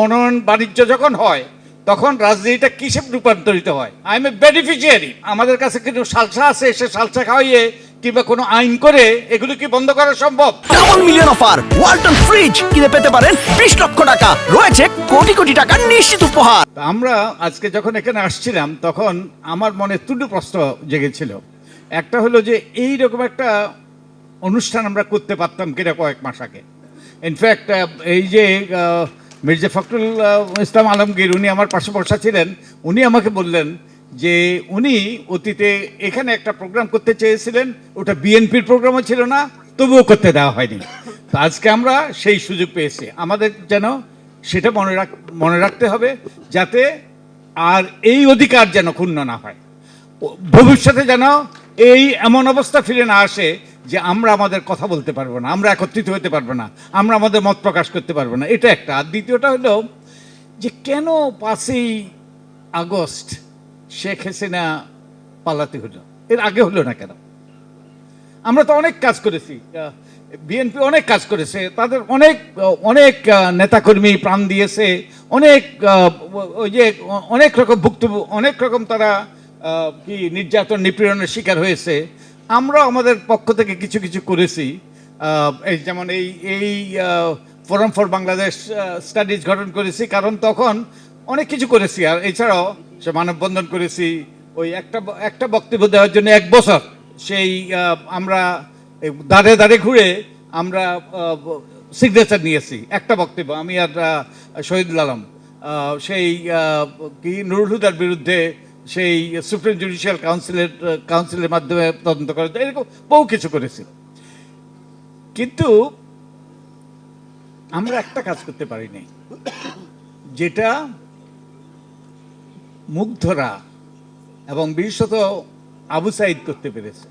মনোনয়ন বাণিজ্য যখন হয় তখন রাজনীতিটা কিসে রূপান্তরিত হয়? আই এম এ বেনিফিশিয়ারি আমাদের কাছে কিন্তু সালসা আছে সে সালসা খাওয়াইয়ে কিংবা কোনো আইন করে এগুলো কি বন্ধ করা সম্ভব? Double million offer Walton fridge কিনে পেতে পারেন বিশ লক্ষ টাকা। রয়েছে কোটি কোটি টাকার নিশ্চিত উপহার। আমরা আজকে যখন এখানে আসছিলাম তখন আমার মনে দুটো প্রশ্ন জেগেছিল। একটা হলো যে এই রকম একটা অনুষ্ঠান আমরা করতে পারতাম কিনা কয়েক মাস আগে। ইনফ্যাক্ট এই যে মির্জা ফখরুল ইসলাম আলমগীর, উনি আমার পাশে বসা ছিলেন, উনি আমাকে বললেন যে উনি অতীতে এখানে একটা প্রোগ্রাম করতে চেয়েছিলেন, ওটা বিএনপির প্রোগ্রামও ছিল না, তবুও করতে দেওয়া হয়নি। তো আজকে আমরা সেই সুযোগ পেয়েছি। আমাদের যেন সেটা মনে রাখ, মনে রাখতে হবে, যাতে আর এই অধিকার যেন ক্ষুণ্ণ না হয়। ভবিষ্যতে যেন এই এমন অবস্থা ফিরে না আসে যে আমরা আমাদের কথা বলতে পারব না, আমরা একত্রিত হতে পারব না, আমরা আমাদের মত প্রকাশ করতে পারব না, এটা একটা। আর দ্বিতীয়টা হলো যে কেন পাঁচই আগস্ট শেখ হাসিনা পালাতে হলো? এর আগে হলো না কেন? আমরা তো অনেক কাজ করেছি বিএনপি অনেক কাজ করেছে, তাদের অনেক অনেক নেতাকর্মী প্রাণ দিয়েছে, অনেক ওই যে অনেক রকম ভুক্ত অনেক রকম তারা কি নির্যাতন নিপীড়নের শিকার হয়েছে। আমরা আমাদের পক্ষ থেকে কিছু কিছু করেছি এই যেমন এই এই ফোরাম ফর বাংলাদেশ স্টাডিজ গঠন করেছি, কারণ তখন অনেক কিছু করেছি, আর এছাড়াও সে মানববন্ধন করেছি, ওই একটা একটা বক্তব্য দেওয়ার জন্য এক বছর। সেই আমরা দাঁড়ে দাঁড়ে ঘুরে আমরা সিগনেচার নিয়েছি, একটা বক্তব্য, আমি আর শহীদুল আলম। সেই কি, নুরুল হুদার বিরুদ্ধে সেই সুপ্রিম জুডিশিয়াল কাউন্সিলের কাউন্সিলের মাধ্যমে তদন্ত করে এরকম বহু কিছু করেছি। কিন্তু আমরা একটা কাজ করতে পারিনি যেটা মুগ্ধরা এবং বিশেষত আবু সাইদ করতে পেরেছে।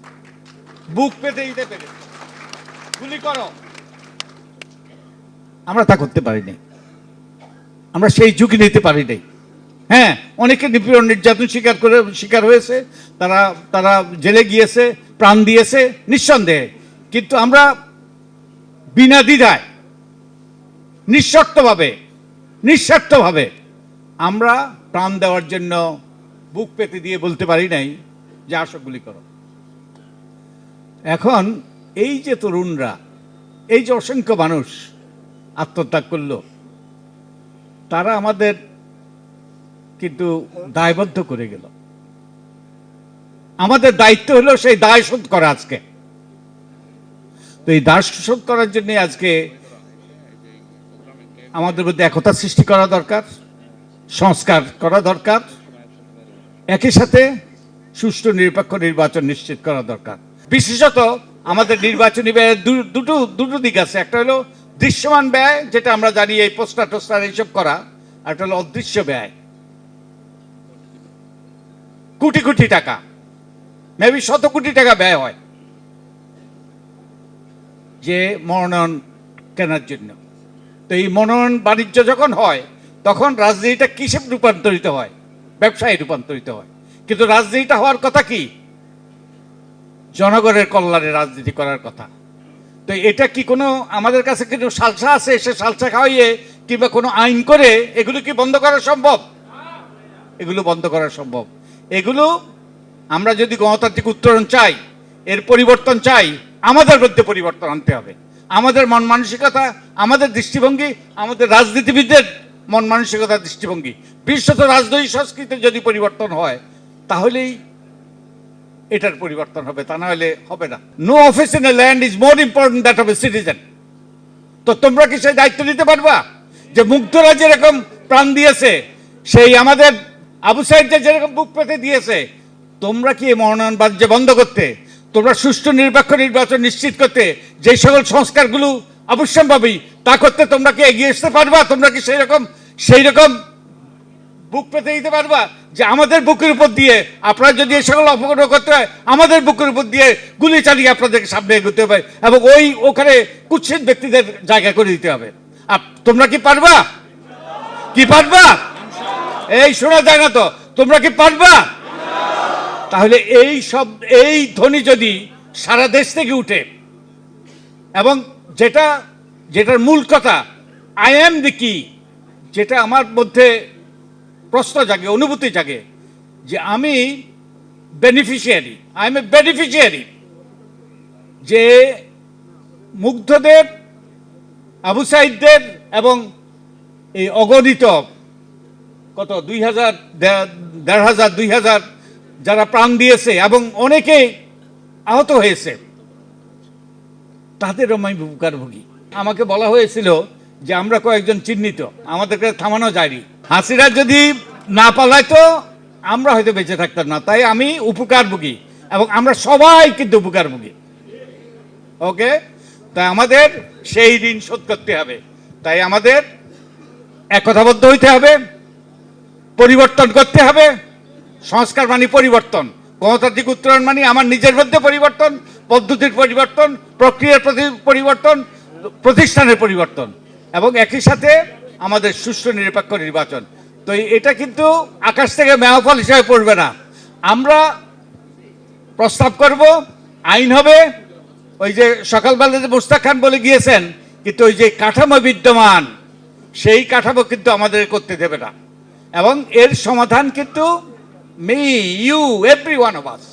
বুক পেতে দিতে পেরেছে। গুলি করো। আমরা তা করতে পারিনি আমরা সেই ঝুঁকি নিতে পারিনি হ্যাঁ অনেকে নিপীড়ন নির্যাতন শিকার করে, শিকার হয়েছে, তারা তারা জেলে গিয়েছে, প্রাণ দিয়েছে নিঃসন্দেহে। কিন্তু আমরা বিনা দ্বিধায়, নিঃশর্তভাবে, নিঃস্বার্থভাবে আমরা প্রাণ দেওয়ার জন্য বুক পেতে দিয়ে বলতে পারি নাই যে আসো গুলি করো। এখন এই যে তরুণরা, এই যে অসংখ্য মানুষ আত্মত্যাগ করল, তারা আমাদের কিন্তু দায়বদ্ধ করে গেল। আমাদের দায়িত্ব হলো সেই দায় শোধ করা আজকে। তো এই দায় শোধ করার জন্য আজকে আমাদের মধ্যে একতা সৃষ্টি করা দরকার, সংস্কার করা দরকার, একই সাথে সুষ্ঠু নিরপেক্ষ নির্বাচন নিশ্চিত করা দরকার। বিশেষত আমাদের নির্বাচনী ব্যয়ের দুটো দুটো দিক আছে। একটা হলো দৃশ্যমান ব্যয়, যেটা আমরা জানি এই পোস্টার টোস্টার এইসব করা, আর একটা হলো অদৃশ্য ব্যয়। কোটি কোটি টাকা। মেবি শত কোটি টাকা ব্যয় হয় যে মনোনয়ন কেনার জন্য। তো এই মনোনয়ন বাণিজ্য যখন হয়, তখন রাজনীতিটা কিসে রূপান্তরিত হয়? ব্যবসায় রূপান্তরিত হয়। কিন্তু রাজনীতিটা হওয়ার কথা কি? জনগণের কল্যাণে রাজনীতি করার কথা। তো এটা কি কোনো, আমাদের কাছে কিন্তু সালসা আছে? সে সালসা খাওয়াইয়ে কিংবা কোনো আইন করে এগুলো কি বন্ধ করা সম্ভব? এগুলো বন্ধ করা সম্ভব। এগুলো আমরা যদি গণতান্ত্রিক উত্তরণ চাই, এর পরিবর্তন চাই, আমাদের মধ্যে পরিবর্তন আনতে হবে। আমাদের মন মানসিকতা, আমাদের দৃষ্টিভঙ্গি, আমাদের রাজনীতিবিদদের মন মানসিকতা দৃষ্টিভঙ্গি। বিশ্বত রাজনৈতিক সংস্কৃতির যদি পরিবর্তন হয়, তাহলেই এটার পরিবর্তন হবে, তা না হলে হবে না। No office in a land is more important that of a citizen তো তোমরা কি সেই দায়িত্ব নিতে পারবা? যে মুগ্ধরা যেরকম প্রাণ দিয়েছে, সেই আমাদের আবু যে যেরকম বুক পেতে দিয়েছে, তোমরা কি এই মনোনয়ন বাণিজ্য বন্ধ করতে? তোমরা সুষ্ঠু নিরপেক্ষ নির্বাচন নিশ্চিত করতে যে সকল সংস্কারগুলো অবশ্যম্ভাবী, তা করতে তোমরা কি এগিয়ে আসতে পারবা? তোমরা কি সেই রকম সেই রকম বুক পেতে দিতে পারবা? যে আমাদের বুকের উপর দিয়ে আপনারা যদি এই সকল অপগ্রহ করতে হয়, আমাদের বুকের উপর দিয়ে গুলি চালিয়ে আপনাদেরকে সামনে এগোতে হবে এবং ওই ওখানে কুৎসিত ব্যক্তিদের জায়গা করে দিতে হবে। তোমরা কি পারবা? কি পারবা? এই শোনা যায় না তো, তোমরা কি পারবা? তাহলে এই সব, এই ধ্বনি যদি সারা দেশ থেকে উঠে, এবং যেটা, যেটার মূল কথা আই এম দি কি যেটা আমার মধ্যে প্রশ্ন জাগে, অনুভূতি জাগে, যে আমি beneficiary I am a beneficiary যে মুগ্ধদেব আবু সাইদদের এবং এই অগণিত কত? দুই হাজার দেড় হাজার, দুই হাজার যারা প্রাণ দিয়েছে এবং অনেকে আহত হয়েছে, তাদেরও আমি উপকারভোগী। আমাকে বলা হয়েছিল যে আমরা কয়েকজন চিহ্নিত, আমাদেরকে থামানো যায়নি। হাসিরা যদি না পালাইতো, আমরা হয়তো বেঁচে থাকতাম না। তাই আমি উপকারভোগী এবং আমরা সবাই কিন্তু উপকারভোগী। ওকে? তাই আমাদের সেই ঋণ শোধ করতে হবে। তাই আমাদের একতাবদ্ধ হইতে হবে। পরিবর্তন করতে হবে। সংস্কার মানে পরিবর্তন। গণতান্ত্রিক উত্তরণ মানে আমার নিজের মধ্যে পরিবর্তন, পদ্ধতির পরিবর্তন, প্রক্রিয়ার প্রতি পরিবর্তন, প্রতিষ্ঠানের পরিবর্তন এবং একই সাথে আমাদের সুষ্ঠু নিরপেক্ষ নির্বাচন। তো এটা কিন্তু আকাশ থেকে মেয়াফল হিসাবে পড়বে না। আমরা প্রস্তাব করব, আইন হবে। ওই যে সকালবেলা যে মুস্তাক খান বলে গিয়েছেন, কিন্তু ওই যে কাঠামো বিদ্যমান, সেই কাঠামো কিন্তু আমাদের করতে দেবে না। এবং এর সমাধান কিন্তু me you every one of us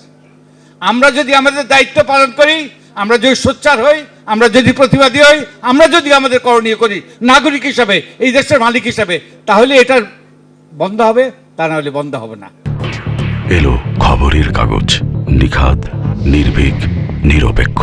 আমরা যদি আমাদের দায়িত্ব পালন করি, আমরা যদি সোচ্চার হই, আমরা যদি প্রতিবাদী হই, আমরা যদি আমাদের করণীয় করি, নাগরিক হিসাবে, এই দেশের মালিক হিসাবে, তাহলে এটার বন্ধ হবে, তা না হলে বন্ধ হবে না। এলো খবরের কাগজ নিখাত নির্ভীক, নিরপেক্ষ।